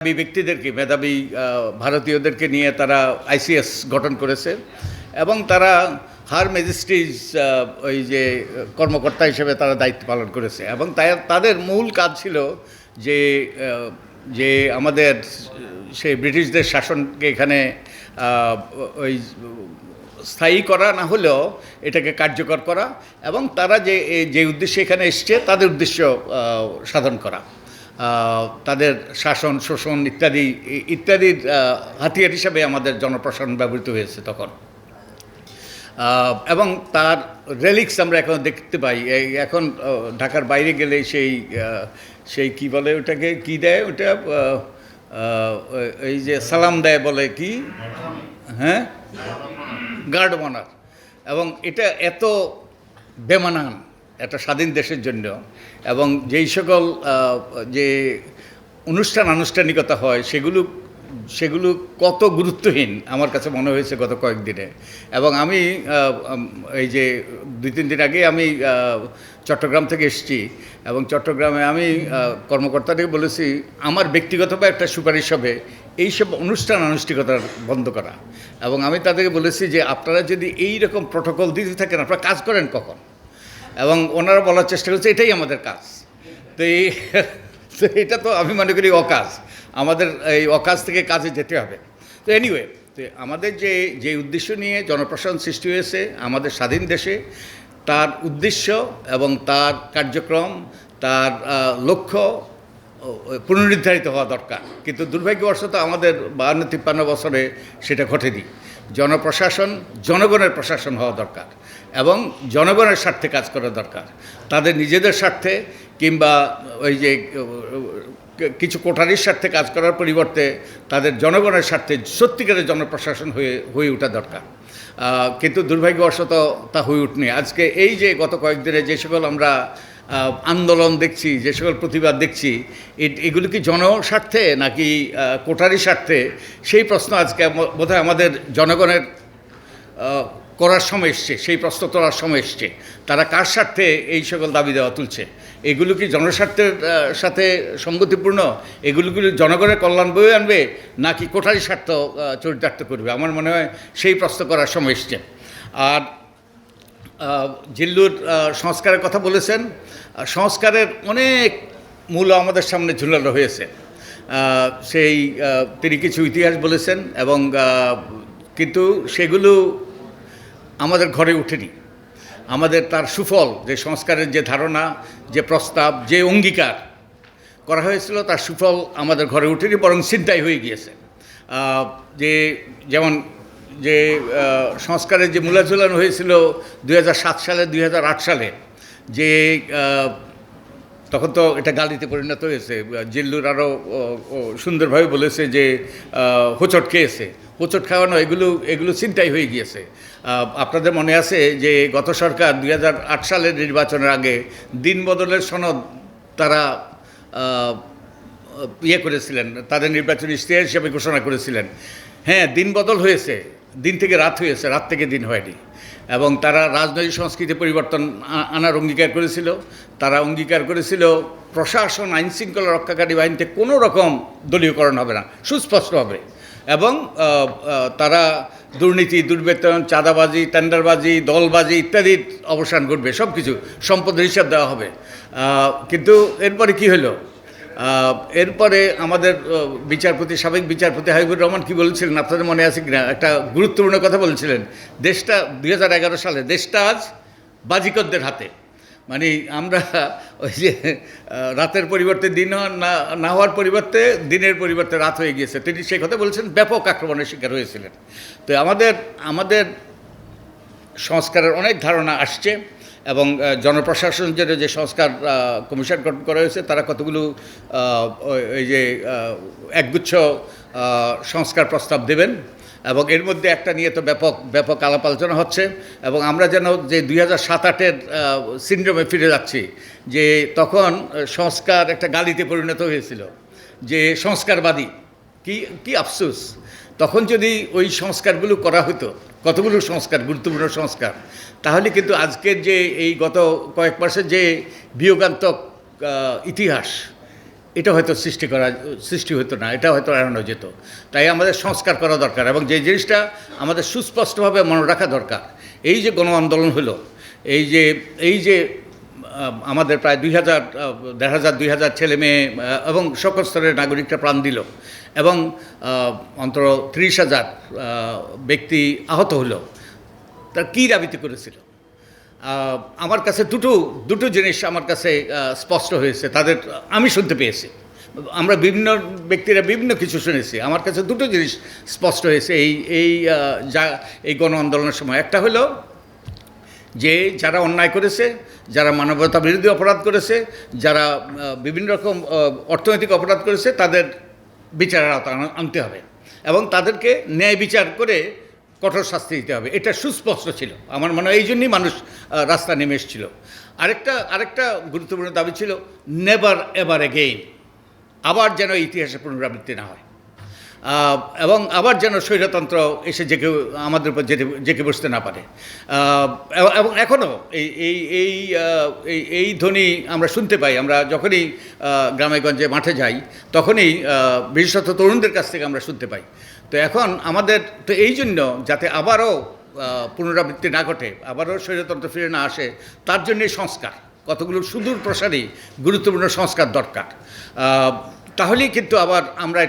মেধাবী ব্যক্তিদেরকে, মেধাবী ভারতীয়দেরকে নিয়ে তারা আইসিএস গঠন করেছে এবং তারা হার ম্যাজিস্ট্রিজ ওই যে কর্মকর্তা হিসেবে তারা দায়িত্ব পালন করেছে এবং তাদের মূল কাজ ছিল যে যে আমাদের সেই ব্রিটিশদের শাসনকে এখানে ওই স্থায়ী করা না হলেও এটাকে কার্যকর করা এবং তারা যে যে উদ্দেশ্যে এখানে এসছে তাদের উদ্দেশ্য সাধন করা। তাদের শাসন, শোষণ ইত্যাদি ইত্যাদির হাতিয়ার হিসাবে আমাদের জনপ্রশাসন ব্যবহৃত হয়েছে তখন। এবং তার রেলিক্স আমরা এখন দেখতে পাই। এখন ঢাকার বাইরে গেলে সেই সেই কি বলে ওটাকে? কি দেয় ওটা? এই যে সালাম দেয় বলে কি? হ্যাঁ? গার্ড অনার এবং এটা এত বেমানান। একটা স্বাধীন দেশের জন্য এবং যেই সকল যে অনুষ্ঠান আনুষ্ঠানিকতা হয় সেগুলো সেগুলো কত গুরুত্বহীন আমার কাছে মনে হয়েছে গত কয়েকদিনে। এবং আমি এই যে দুই, তিন দিন আগে আমি চট্টগ্রাম থেকে এসেছি এবং চট্টগ্রামে আমি কর্মকর্তাদেরকে বলেছি, আমার ব্যক্তিগতভাবে একটা সুপারিশ হবে এইসব অনুষ্ঠান আনুষ্ঠানিকতা বন্ধ করা। এবং আমি তাদেরকে বলেছি যে, আপনারা যদি এই রকম প্রোটোকল দিতে থাকেন, আপনারা কাজ করেন কখন? এবং ওনারা বলার চেষ্টা করছে, এটাই আমাদের কাজ। তো এই তো এটা তো আমি মনে করি অকাজ। আমাদের এই অকাজ থেকে কাজে যেতে হবে। তো এনিওয়ে তো আমাদের যে যে উদ্দেশ্য নিয়ে জনপ্রশাসন সৃষ্টি হয়েছে, আমাদের স্বাধীন দেশে, তার উদ্দেশ্য এবং তার কার্যক্রম, তার লক্ষ্য পুনর্নির্ধারিত হওয়া দরকার। কিন্তু দুর্ভাগ্যবশত আমাদের বাহান্ন তিপ্পান্ন বছরে সেটা ঘটেনি। জনপ্রশাসন, জনগণের প্রশাসন হওয়া দরকার এবং জনগণের স্বার্থে কাজ করা দরকার। তাদের নিজেদের স্বার্থে কিংবা ওই যে কিছু কোঠারির স্বার্থে কাজ করার পরিবর্তে তাদের জনগণের স্বার্থে সত্যিকারের জনপ্রশাসন হয়ে হয়ে ওঠা দরকার। কিন্তু দুর্ভাগ্যবশত তা হয়ে উঠনি। আজকে এই যে গত কয়েকদিনে যে সকল আমরা আন্দোলন দেখছি, যে সকল প্রতিবাদ দেখছি এগুলো কি জনস্বার্থে নাকি কোটারি স্বার্থে? সেই প্রশ্ন আজকে বোধহয় আমাদের জনগণের করার সময় এসছে, সেই প্রশ্ন তোলার সময় এসছে। তারা কার স্বার্থে এই সকল দাবি দেওয়া তুলছে? এগুলো কি জনস্বার্থের সাথে সঙ্গতিপূর্ণ? এগুলো কি জনগণের কল্যাণ বয়ে আনবে, নাকি কোঠারি স্বার্থ চরিতার্থ করবে? আমার মনে হয় সেই প্রশ্ন করার সময় এসছে। আর জিল্লুর সংস্কারের কথা বলেছেন। সংস্কারের অনেক মূল আমাদের সামনে ঝুলানো হয়েছে। সেই তিনি কিছু ইতিহাস বলেছেন এবং কিন্তু সেগুলো আমাদের ঘরে উঠেনি। আমাদের তার সুফল, যে সংস্কারের যে ধারণা, যে প্রস্তাব, যে অঙ্গীকার করা হয়েছিল, তার সুফল আমাদের ঘরে উঠেনি, বরং চিন্তাই হয়ে গিয়েছে। যে যেমন যে সংস্কারের যে মূলাঝুলানো হয়েছিল দুই হাজার সাত সালে, দুই হাজার আট সালে, যে তখন তো এটা গালিতে পরিণত হয়েছে। জিল্লুর আরও সুন্দরভাবে বলেছে যে হোঁচট খেয়েছে। হোঁচট খাওয়ানো এগুলো এগুলো চিন্তাই হয়ে গিয়েছে। আপনাদের মনে আছে যে, গত সরকার দুই হাজার আট সালের নির্বাচনের আগে দিন বদলের সনদ তারা ইয়ে করেছিলেন, তাদের নির্বাচনী ইশতেহার হিসেবে ঘোষণা করেছিলেন। হ্যাঁ দিন বদল হয়েছে। দিন থেকে রাত হয়েছে, রাত থেকে দিন হয়নি। এবং তারা রাজনৈতিক সংস্কৃতি পরিবর্তন আনার অঙ্গীকার করেছিল, তারা অঙ্গীকার করেছিল, প্রশাসন আইন শৃঙ্খলা রক্ষাকারী বাহিনীতে কোনো রকম দলীয়করণ হবে না, সুস্পষ্ট হবে। এবং তারা দুর্নীতি, দুর্বেতন, চাঁদাবাজি, টেন্ডারবাজি, দলবাজি ইত্যাদির অবসান ঘটবে সব কিছু সম্পদের হিসাব দেওয়া হবে। কিন্তু এরপরে কি হলো? এরপরে আমাদের বিচারপতি, সাবেক বিচারপতি হাবিবুর রহমান কি বলেছিলেন? আপনাদের মনে আছে কিনা? একটা গুরুত্বপূর্ণ কথা বলেছিলেন। দেশটা দু হাজার এগারো সালে, দেশটা আজ বাজিকরদের হাতে। মানে আমরা ওই যে রাতের পরিবর্তে দিন না না হওয়ার পরিবর্তে দিনের পরিবর্তে রাত হয়ে গিয়েছে। তিনি সেই কথা বলছেন, ব্যাপক আক্রমণের শিকার হয়েছিলেন। তো আমাদের আমাদের সংস্কারের অনেক ধারণা আসছে। এবং আহ, জনপ্রশাসনের যে সংস্কার কমিশন গঠন করা হয়েছে তারা কতগুলো ওই যে একগুচ্ছ সংস্কার প্রস্তাব দেবেন। এবং এর মধ্যে একটা নিয়ে তো ব্যাপক ব্যাপক আলাপ আলোচনা হচ্ছে। এবং আমরা যেন যে দুই হাজার সাত আটের সিন্ড্রোমে ফিরে যাচ্ছি যে তখন সংস্কার একটা গালিতে পরিণত হয়েছিল যে সংস্কারবাদী কি কি আফসোস। তখন যদি ওই সংস্কারগুলো করা হতো কতগুলো সংস্কার, গুরুত্বপূর্ণ সংস্কার? তাহলে কিন্তু আজকের যে এই গত কয়েক মাসের যে বিয়োগান্তক ইতিহাস, এটা হয়তো সৃষ্টি করা, সৃষ্টি হতো না, এটা হয়তো এড়ানো যেত। তাই আমাদের সংস্কার করা দরকার এবং যে জিনিসটা আমাদের সুস্পষ্টভাবে মনে রাখা দরকার, এই যে গণ আন্দোলন হলো, এই যে এই যে আমাদের প্রায় দুই হাজার দেড় হাজার দুই হাজার ছেলে মেয়ে এবং সকল স্তরের নাগরিকরা প্রাণ দিল। এবং আহ, অন্তত ত্রিশ হাজার ব্যক্তি আহত হলো। তার কী দাবিতে করেছিল? আমার কাছে দুটো দুটো জিনিস আমার কাছে স্পষ্ট হয়েছে। তাদের আমি শুনতে পেয়েছি। আমরা বিভিন্ন ব্যক্তিরা বিভিন্ন কিছু শুনেছি। আমার কাছে দুটো জিনিস স্পষ্ট হয়েছে। এই এই যা এই গণ আন্দোলনের সময়। একটা হলো যে যারা অন্যায় করেছে, যারা মানবতা বিরোধী অপরাধ করেছে, যারা বিভিন্ন রকম অর্থনৈতিক অপরাধ করেছে, তাদের বিচারের আনতে হবে এবং তাদেরকে ন্যায় বিচার করে কঠোর শাস্তি দিতে হবে। এটা সুস্পষ্ট ছিল। আমার মনে হয় এই জন্যই মানুষ রাস্তা নেমে এসেছিল। আরেকটা আরেকটা গুরুত্বপূর্ণ দাবি ছিল নেভার এভার এগেইন আবার যেন ইতিহাসে পুনরাবৃত্তি না হয়। এবং আবার যেন স্বৈরতন্ত্র এসে জেকে আমাদের উপর যেতে জেকে বসতে না পারে। এবং- এখনও এই এই এই এই এই ধ্বনি আমরা শুনতে পাই। আমরা যখনই গ্রামেগঞ্জে মাঠে যাই, তখনই বিশেষত তরুণদের কাছ থেকে আমরা শুনতে পাই। তো এখন আমাদের, তো এই জন্য যাতে আবারও পুনরাবৃত্তি না ঘটে, আবারও স্বৈরতন্ত্র ফিরে না আসে, তার জন্যই সংস্কার। কতগুলো সুদূর প্রসারী গুরুত্বপূর্ণ সংস্কার দরকার। তাহলেই কিন্তু আবার আমরা